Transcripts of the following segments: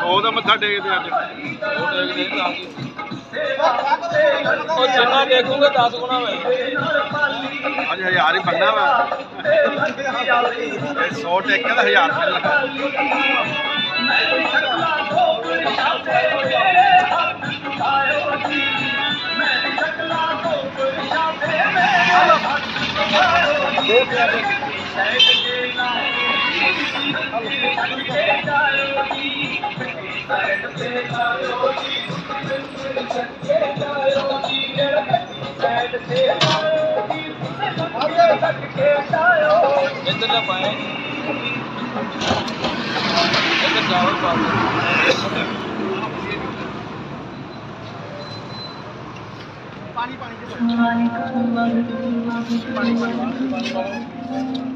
ਸੌ ਦਾ ਮੱਥਾ ਟੇਕਦੇ ਅੱਜ। ਉਹ ਲਾਗੀ ਉਹ ਜਿੰਨਾ ਦੇਖੂਗੇ 10 ਗੁਣਾ ਹੋਏ ਅੱਜ ਹਜ਼ਾਰ ਹੀ ਬੰਨਾ ਵਾ। ਇਹ 100 ਟੇਕਿਆ ਤਾਂ ਹਜ਼ਾਰ ਮਿਲਣਾ इतना पाए इतना चावल पाओ पानी पानी पानी पानी।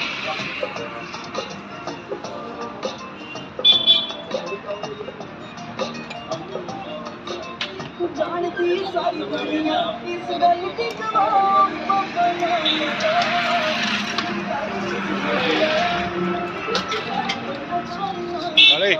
Allez.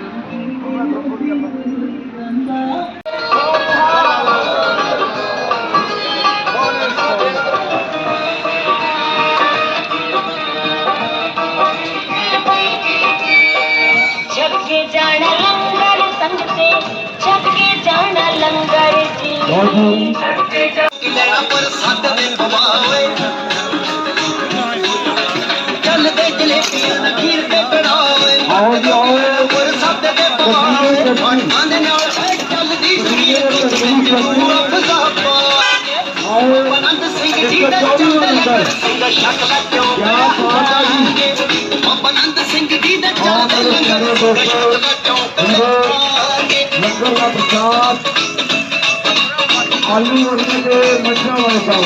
ਦੀ ਜਵਾਬ ਹਲੇ ਮੇਰੇ ਕਦੇ ਅਮੀਰ ਤੇ ਸ਼ੱਕ ਦਾ ਚੋਰ ਕਿਆ ਬਾਤ ਆ ਜੀ। ਬਾਬਾ ਨੰਦ ਸਿੰਘ ਜੀ ਦੇ ਚੜ੍ਹਦੇ ਲੰਗਰ ਦਾ ਸ਼ੱਕ ਦਾ ਚੋਰ ਲੰਗਰ ਦਾ ਪ੍ਰਚਾਰ। ਆਲੂ ਵਰਗੇ ਮੱਛਾਂ ਵਾਲਾ ਸਾਹਿਬ।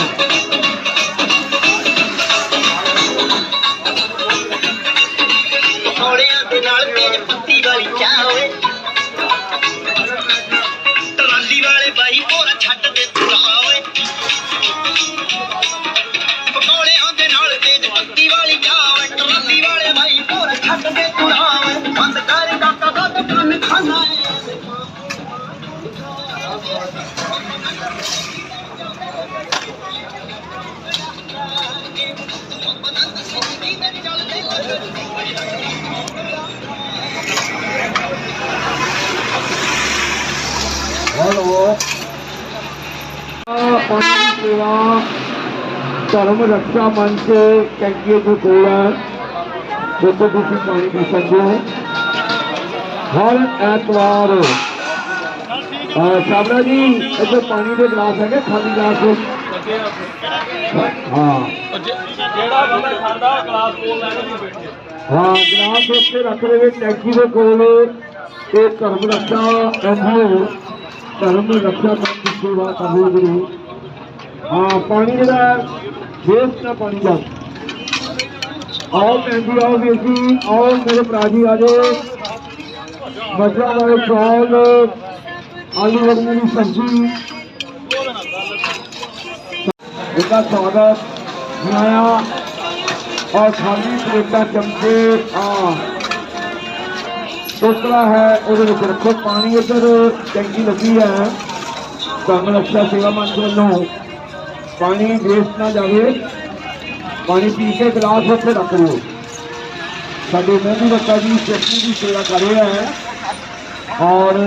ਪਾਣੀ ਸੇਵਾ ਧਰਮ ਰੱਖਿਆ ਮੰਚ ਕੰਗੇ ਤੁਸੀਂ ਹਾਂ ਜਿਹੜਾ ਰੱਖ ਦੇਵੇ ਟੈਂਕੀ ਦੇ ਕੋਲ ਇਹ ਧਰਮ ਰੱਖਿਆ ਐਨਜੀਓ ਸੇਵਾ ਕਰਨੀ ਪਾਣੀ ਜਿਹੜਾ ਵੇਸਟ ਨਾ ਪਾਣੀ ਜਾ ਆਓ ਭੈਣ ਆਓ ਵੀਰ ਆਓ ਮੇਰੇ ਭਰਾ ਜੀ, ਆ ਜਾਓ। ਮਜਰਾ ਵਾਲੇ ਚੌਲ ਆਲੂ ਵਰਗੀ ਦੀ ਸਬਜ਼ੀ। ਇਹਦਾ ਸਵਾਗਤ ਬਣਾਇਆ। ਔਰ ਖਾਲੀ ਪਲੇਟਾਂ ਚਮਚੇ ਆ ਟੋਕਰਾ ਹੈ, ਉਹਦੇ ਵਿੱਚ ਰੱਖੋ ਪਾਣੀ ਇੱਧਰ ਟੈਂਕੀ ਲੱਗੀ ਹੈ। ਧਰਮ ਰਕਸ਼ਾ ਸੇਵਾ ਮੰਚ ਵੱਲੋਂ। ਪਾਣੀ ਵੇਸਟ ਨਾ ਜਾਵੇ। ਪਾਣੀ ਪੀ ਕੇ ਗਲਾਸ ਉੱਥੇ ਰੱਖ ਲਓ। ਸਾਡੇ ਮਹਿੰਦੀ ਬੱਚਾ ਜੀ ਚਟਨੀ ਦੀ ਸੇਵਾ ਕਰ ਰਿਹਾ ਹੈ। ਔਰ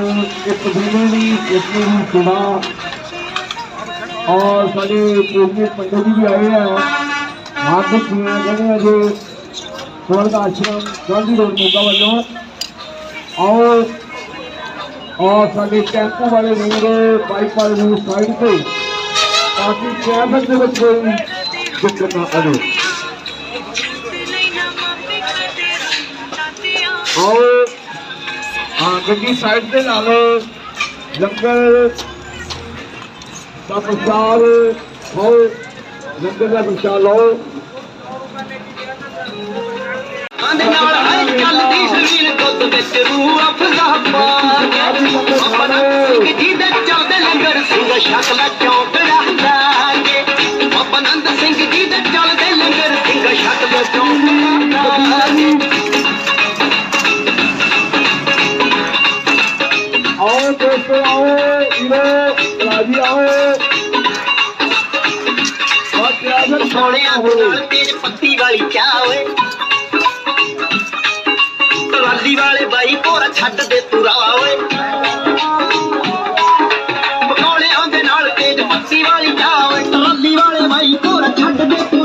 ਇਹ ਬਿਜਲੀ ਦੀ ਚਟਨੀ ਦੀ ਸੇਵਾ ਔਰ ਸਾਡੇ ਪੂਜਨੀ ਪੰਡਤ ਜੀ ਵੀ ਆਏ ਹੈ। ਹੱਥ ਛੂਣਾ ਕਹਿੰਦੇ ਆ ਜੋ ਸਵਰਗ ਆਸ਼ਰਮ ਗਾਂਧੀ ਰੋਡ ਮੋਗਾ ਵੱਲੋਂ। ਆਓ ਔਰ ਸਾਡੇ ਟੈਂਪੂ ਵਾਲੇ ਵੀਰ ਬਾਈਕ ਵਾਲੇ ਨੂੰ ਸਾਈਡ ਤੇ ਤਾਂ ਕਿ ਟ੍ਰੈਫਿਕ ਦੇ ਵਿੱਚ ਕੋਈ ਦਿੱਕਤ ਨਾ ਆਵੇ। ਆਓ ਹਾਂ ਗੱਡੀ ਸਾਈਡ ਤੇ ਲਾ ਲਓ। ਲੰਗਰ ਦਾ ਪ੍ਰਸ਼ਾਦ ਹੋ ਲੰਗਰ ਦਾ ਪ੍ਰਸ਼ਾਦ ਲਓ। ਆਂਦੇ ਨਾਲ ਹੈ ਚੱਲਦੀ ਜ਼ਮੀਨ ਦੁੱਧ ਵਿੱਚ ਰੂਹ ਅਫਜ਼ਾ ਪਾ ਕੇ। ਆਪਣਾ ਸਿੰਘ ਜੀ ਦੇ ਚੱਲਦੇ ਲੰਗਰ ਸਿੰਘ ਸ਼ਕਲ ਚੌਂਕ ਓਏ ਸੋਹਣਿਆ ਨਾਲ ਤੇਜ ਪੱਤੀ ਵਾਲੀ ਚਾਹ ਓਏ? ਤਵਾਦੀ ਵਾਲੇ ਬਾਈ ਭੋਰਾ ਛੱਡ ਦੇ ਤੂੰ ਰਾਹ ਓਏ। ਪਕੌੜਿਆਂ ਦੇ ਨਾਲ ਤੇਜ ਪੱਤੀ ਵਾਲੀ ਚਾਹ ਓਏ? ਤਵਾਦੀ ਵਾਲੇ ਬਾਈ ਭੋਰਾ ਛੱਡ ਦੇ